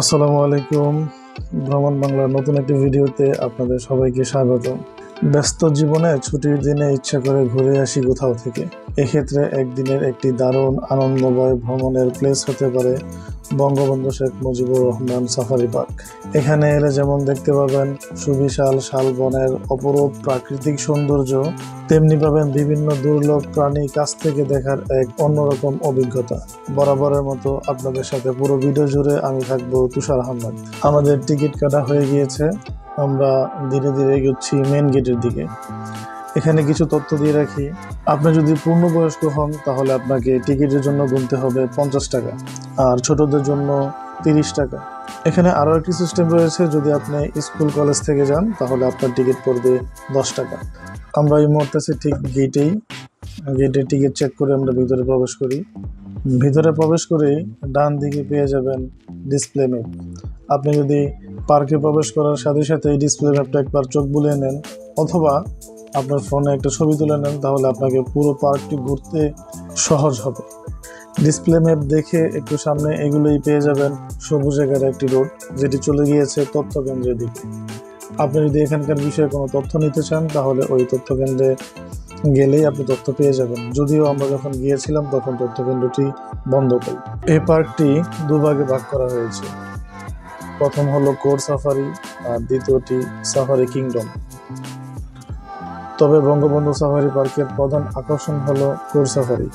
আসসালামু আলাইকুম। ভ্রমণ বাংলার নতুন একটি ভিডিওতে আপনাদের সবাইকে স্বাগত ব্যস্ত জীবনে ছুটির দিনে ইচ্ছা করে ঘুরে আসি কোথাও থেকে। এক্ষেত্রে একদিনের একটি দারুণ আনন্দময় ভ্রমণের প্লেস হতে পারে বঙ্গবন্ধু শেখ মুজিবুর রহমান সাফারি পার্ক এখানে এলে যেমন দেখতে পাবেন সুবিশাল শালবনের অপরূপ প্রাকৃতিক সৌন্দর্য, তেমনি পাবেন বিভিন্ন দুর্লভ প্রাণী কাছ থেকে দেখার এক অন্যরকম অভিজ্ঞতা। বরাবরের মতো আপনাদের সাথে পুরো ভিডিও জুড়ে আমি থাকব তুষার আহমদ। আমাদের টিকিট কাটা হয়ে গিয়েছে। আমরা ধীরে ধীরে এগোচ্ছি মেন গেটের দিকে। এখানে কিছু তথ্য দিয়ে রাখি। আপনি যদি পূর্ণবয়স্ক হন, তাহলে আপনাকে টিকিটের জন্য গুনতে হবে পঞ্চাশ টাকা আর ছোটদের জন্য তিরিশ টাকা। এখানে আরও একটি সিস্টেম রয়েছে, যদি আপনি স্কুল কলেজ থেকে যান, তাহলে আপনার টিকিট পড়বে দশ টাকা। আমরা এই মুহূর্তে ঠিক গেটেই গেটে টিকিট চেক করে আমরা ভিতরে প্রবেশ করি। ভিতরে প্রবেশ করেই ডান দিকে পেয়ে যাবেন ডিসপ্লে ম্যাপ আপনি যদি পার্কে প্রবেশ করার সাথে সাথে এই ডিসপ্লে ম্যাপটা একবার চোখ বুলিয়ে নেন। অথবা আপনার ফোনে একটা ছবি তুলে নেন, তাহলে আপনাকে পুরো পার্কটি ঘুরতে সহজ হবে। ডিসপ্লে ম্যাপ দেখে একটু সামনে এগুলোই পেয়ে যাবেন, সবুজ এগার একটি রোড যেটি চলে গিয়েছে তথ্য কেন্দ্রের দিকে। আপনি যদি এখানকার বিষয়ে কোনো তথ্য নিতে চান, তাহলে ওই তথ্য কেন্দ্রে গেলেই আপনি তথ্য পেয়ে যাবেন। যদিও আমরা যখন গিয়েছিলাম, তখন তথ্য কেন্দ্রটি বন্ধ করি এই পার্কটি দুভাগে ভাগ করা হয়েছে। প্রথম হলো কোর সাফারি, আর দ্বিতীয়টি সাফারি কিংডম। তবে বঙ্গবন্ধু সাফারি পার্কের প্রধান আকর্ষণ হলো কোর সাফারি।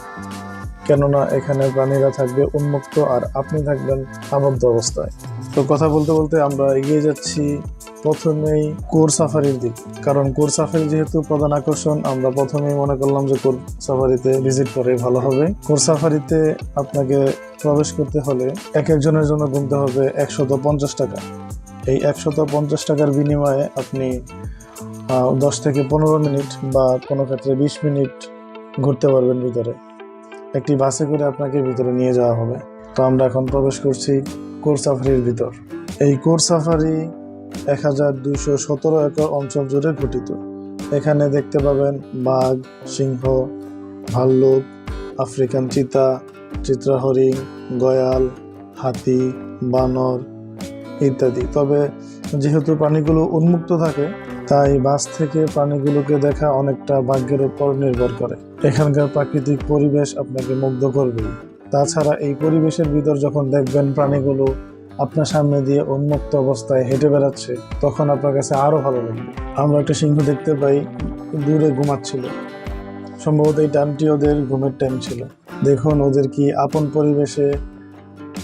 কেননা এখানে প্রাণীরা থাকবে উন্মুক্ত আর আপনি থাকবেন আবদ্ধ অবস্থায়। তো কথা বলতে বলতে আমরা এগিয়ে যাচ্ছি প্রথমেই কোর সাফারির দিক। কারণ কোর সাফারি যেহেতু প্রধান আকর্ষণ, আমরা প্রথমেই মনে করলাম যে কোর সাফারিতে ভিজিট করে ভালো হবে। কোর সাফারিতে আপনাকে প্রবেশ করতে হলে এক একজনের জন্য গুনতে হবে একশত পঞ্চাশ টাকা। এই একশত পঞ্চাশ টাকার বিনিময়ে আপনি দশ থেকে পনেরো মিনিট বা কোনো ক্ষেত্রে বিশ মিনিট ঘুরতে পারবেন ভিতরে। একটি বাসে করে আপনাকে ভিতরে নিয়ে যাওয়া হবে। তো আমরা এখন প্রবেশ করছি কোর সাফারির ভিতর। এই কোর সাফারি এক হাজার দুইশো সতেরো একর অঞ্চল জুড়ে গঠিত। এখানে দেখতে পাবেন বাঘ, সিংহ, ভাল্লুক, আফ্রিকান চিতা চিত্রা হরিণ গয়াল, হাতি, বানর ইত্যাদি। তবে যেহেতু প্রাণীগুলো উন্মুক্ত থাকে, তাই বাস থেকে প্রাণীগুলোকে দেখা অনেকটা ভাগ্যের উপর নির্ভর করে। এখানকার প্রাকৃতিক পরিবেশ আপনাকে মুগ্ধ করবে তাছাড়া এই পরিবেশের ভিতর যখন দেখবেন প্রাণীগুলো আপনার সামনে দিয়ে উন্মুক্ত অবস্থায় হেঁটে বেড়াচ্ছে, তখন আপনার কাছে আরও ভালো লাগবে। আমরা একটা সিংহ দেখতে পাই, দূরে ঘুমাচ্ছিল। সম্ভবত এই টাইমটি ওদের ঘুমের টাইম ছিল। দেখুন ওদের কি আপন পরিবেশে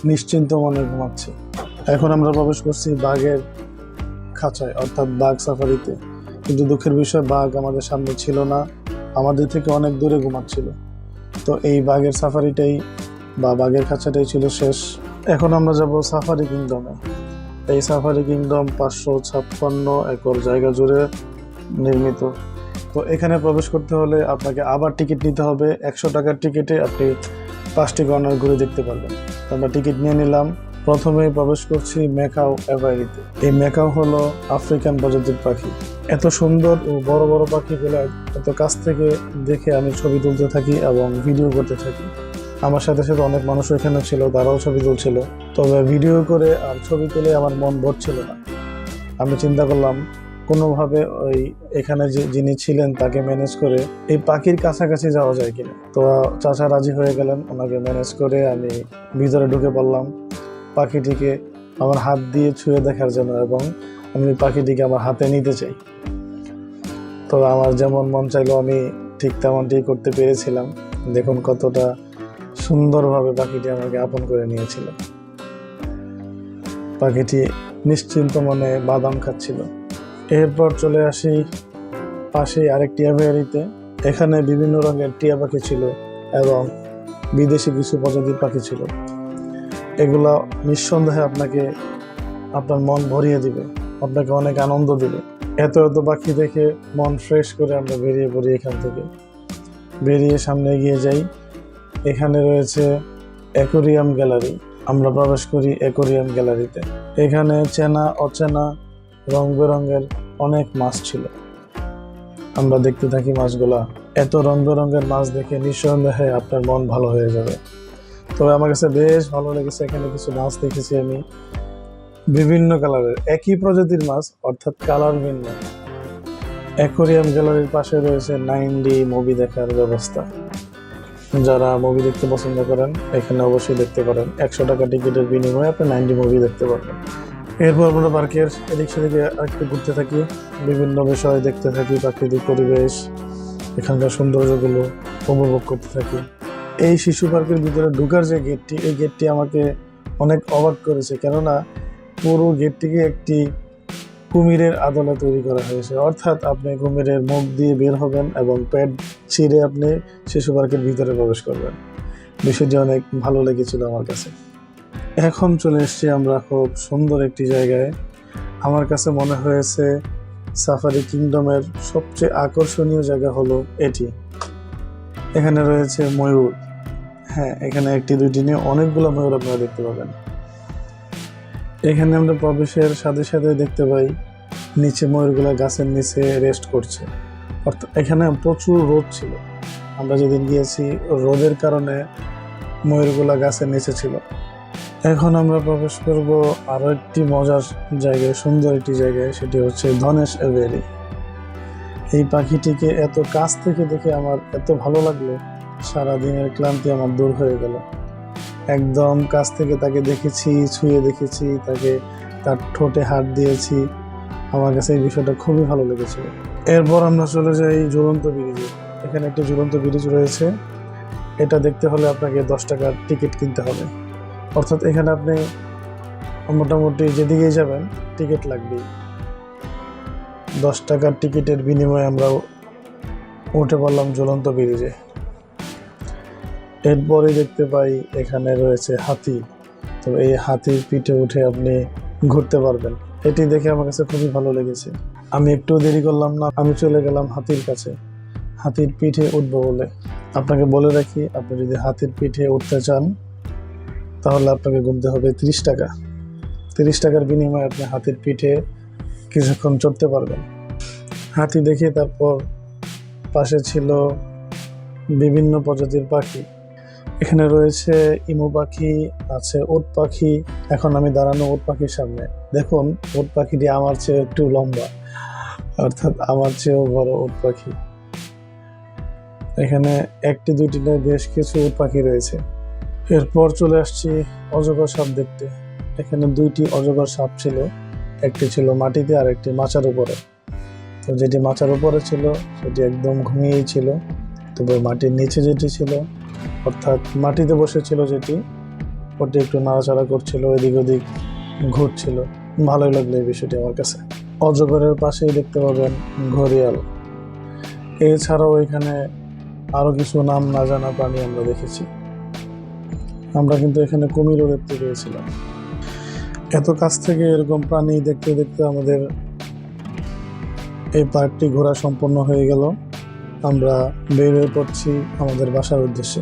নিশ্চিন্ত মনে ঘুমাচ্ছে। এখন আমরা প্রবেশ করছি বাঘের খাঁচায়, অর্থাৎ বাঘ সাফারিতে। কিন্তু দুঃখের বিষয়, বাঘ আমাদের সামনে ছিল না, আমাদের থেকে অনেক দূরে ঘুমাচ্ছিল। তো এই বাঘের সাফারিটাই বা বাঘের খাঁচাটাই ছিল শেষ। এখন আমরা যাব সাফারি কিংডমে। এই সাফারি কিংডম পাঁচশো ছাপ্পান্ন একর জায়গা জুড়ে নির্মিত। তো এখানে প্রবেশ করতে হলে আপনাকে আবার টিকিট নিতে হবে। একশো টাকার টিকিটে আপনি পাঁচটি কর্নার ঘুরে দেখতে পারবেন। আমরা টিকিট নিয়ে নিলাম। প্রথমে প্রবেশ করছি মেকাও এভারিতে। এই মেকাও হলো আফ্রিকান প্রজাতির পাখি। এত সুন্দর ও বড় বড় পাখিগুলো এত কাছ থেকে দেখে আমি ছবি তুলতে থাকি এবং ভিডিও করতে থাকি। আমার সাথে সাথে অনেক মানুষ এখানে ছিল, তারাও ছবি তুলছিল। তবে ভিডিও করে আর ছবি তুলে আমার মন ভরছিল না। আমি চিন্তা করলাম কোনোভাবে ওই এখানে যে যিনি ছিলেন তাকে ম্যানেজ করে এই পাখির কাছাকাছি যাওয়া যায় কিনা? তো চাচা রাজি হয়ে গেলেন, ওনাকে ম্যানেজ করে আমি ভিতরে ঢুকে পড়লাম। পাখিটিকে আমার হাত দিয়ে ছুঁয়ে দেখার জন্য এবং আমি পাখিটিকে আমার হাতে নিতে চাই। তো আমার যেমন মন চাইলো, আমি ঠিক তেমনটি করতে পেরেছিলাম। দেখুন কতটা সুন্দরভাবে পাখিটি আমাকে আপন করে নিয়েছিল। পাখিটি নিশ্চিন্ত মনে বাদাম খাচ্ছিল। এরপর চলে আসি পাশেই আরেকটি অ্যাভিয়ারিতে এখানে বিভিন্ন রঙের টিয়া পাখি ছিল এবং বিদেশি কিছু প্রজাতির পাখি ছিল। এগুলা নিঃসন্দেহে আপনাকে আপনার মন ভরিয়ে দিবে, আপনাকে অনেক আনন্দ দিবে। এত এত পাখি দেখে মন ফ্রেশ করে আমরা বেরিয়ে পড়ি এখান থেকে। বেরিয়ে সামনে এগিয়ে যাই। এখানে রয়েছে অ্যাকোরিয়াম গ্যালারি। আমরা প্রবেশ করি অ্যাকোরিয়াম গ্যালারিতে। এখানে চেনা, অচেনা রং বেরঙের অনেক মাছ ছিল। আমরা দেখতে থাকি মাছগুলা। এত রং বেরঙের মাছ দেখে নিঃসন্দেহে আপনার মন ভালো হয়ে যাবে। তবে আমার কাছে বেশ ভালো লেগেছে এখানে কিছু মাছ দেখেছি আমি। বিভিন্ন কালারের, একই প্রজাতির মাছ, অর্থাৎ কালার ভিন্ন। অ্যাকোরিয়াম গ্যালারির পাশে রয়েছে নাইন ডি মুভি দেখার ব্যবস্থা। যারা মুভি দেখতে পছন্দ করেন, এখানে অবশ্যই দেখতে পারেন। একশো টাকা টিকিটের বিনিময়ে আপনি নাইনটি মুভি দেখতে পারবেন। এরপর আমরা পার্কের এদিক সেদিকে আরেকটু ঘুরতে থাকি, বিভিন্ন বিষয় দেখতে থাকি, প্রাকৃতিক পরিবেশ, এখানকার সৌন্দর্যগুলো উপভোগ করতে থাকি। এই শিশু পার্কের ভিতরে ঢুকার যে গেটটি এই গেটটি আমাকে অনেক অবাক করেছে, কেননা পুরো গেটটিকে একটি কুমিরের আদলে তৈরি করা হয়েছে। অর্থাৎ আপনি কুমিরের মুখ দিয়ে বের হবেন এবং পেট ছিঁড়ে আপনি শিশু পার্কের ভিতরে প্রবেশ করবেন। বিষয়টি অনেক ভালো লেগেছিল আমার কাছে। এখন চলে এসেছি আমরা খুব সুন্দর একটি জায়গায়। আমার কাছে মনে হয়েছে সাফারি কিংডমের সবচেয়ে আকর্ষণীয় জায়গা হলো এটি। এখানে রয়েছে ময়ূর। হ্যাঁ এখানে একটি, দুইটি নিয়ে অনেকগুলো ময়ূর আপনারা দেখতে পাবেন। এখানে আমরা প্রবেশের সাথে সাথে দেখতে পাই, নিচে ময়ূরগুলা গাছের নিচে রেস্ট করছে। অর্থাৎ এখানে প্রচুর রোদ ছিল। আমরা যেদিন গিয়েছি, রোদের কারণে ময়ূরগুলা গাছের নিচে ছিল। এখন আমরা প্রবেশ করব আরও একটি মজার জায়গায়, সুন্দর একটি জায়গায়, সেটি হচ্ছে ধনেশ এভেরি। এই পাখিটিকে এত কাছ থেকে দেখে আমার এত ভালো লাগল সারা দিনের ক্লান্তি আমার দূর হয়ে গেল। একদম কাছ থেকে তাকে দেখেছি, ছুঁয়ে দেখেছি, তাকে তার ঠোঁটে হাত দিয়েছি। আমার কাছে এই বিষয়টা খুবই ভালো লেগেছিল এরপর আমরা চলে যাই ঝুলন্ত ব্রিজে। এখানে একটি ঝুলন্ত ব্রিজ রয়েছে। এটা দেখতে হলে আপনাকে দশ টাকার টিকিট কিনতে হবে। অর্থাৎ এখানে আপনি মোটামুটি যেদিকেই যাবেন, টিকিট লাগবেই। দশ টাকার টিকিটের বিনিময়ে আমরা উঠে পড়লাম জ্বলন্ত ব্রিজে। এরপরে দেখতে পাই এখানে রয়েছে হাতি। তো এই হাতির পিঠে উঠে আপনি ঘুরতে পারবেন। এটি দেখে আমার কাছে খুবই ভালো লেগেছে। আমি একটু দেরি করলাম না, আমি চলে গেলাম হাতির কাছে। হাতির পিঠে উঠবো বলে। আপনাকে বলে রাখি, আপনি যদি হাতির পিঠে উঠতে চান তাহলে আপনাকে গুনতে হবে তিরিশ টাকা। তিরিশ টাকার বিনিময়ে আপনি হাতির পিঠে কিছুক্ষণ চড়তে পারবেন। হাতি দেখে তারপর পাশে ছিল বিভিন্ন প্রজাতির পাখি। এখানে রয়েছে ইমু পাখি, আছে উট পাখি, এখন আমি দাঁড়ানো উট পাখির সামনে। দেখুন, ওট পাখিটি আমার চেয়ে একটু লম্বা, অর্থাৎ আমার চেয়েও বড় উট পাখি। এখানে একটি নয়, বেশ কিছু উট পাখি রয়েছে। এরপর চলে আসছি অজগর সাপ দেখতে। এখানে দুইটি অজগর সাপ ছিল, একটি ছিল মাটিতে আর একটি মাচার উপরে। তো যেটি মাচার উপরে ছিল, সেটি একদম ঘুমিয়েই ছিল। তবে মাটির নিচে যেটি ছিল, অর্থাৎ মাটিতে বসেছিল যেটি, ওটি একটু নাড়াচাড়া করছিল, এদিক ওদিক ঘুরছিল। ভালোই লাগল এই বিষয়টি আমার কাছে। অজগরের পাশেই দেখতে পাবেন ঘড়িয়াল। এছাড়াও এখানে আরও কিছু নাম না জানা প্রাণী আমরা দেখেছি। আমরা কিন্তু এখানে কুমিরও দেখতে পেয়েছিলাম। এত কাছ থেকে এরকম প্রাণী দেখতে দেখতে আমাদের এই পার্কটি ঘোরা সম্পন্ন হয়ে গেল। আমরা বের হয়ে পড়ছি আমাদের বাসার উদ্দেশ্যে।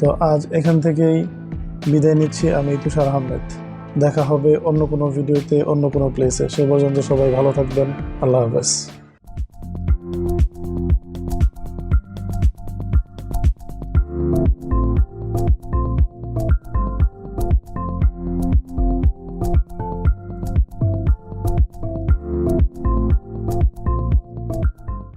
তো আজ এখান থেকেই বিদায় নিচ্ছি আমি তুষার আহমেদ। দেখা হবে অন্য কোনো ভিডিওতে, অন্য কোনো প্লেসে সে পর্যন্ত সবাই ভালো থাকবেন। আল্লাহ হাফেজ।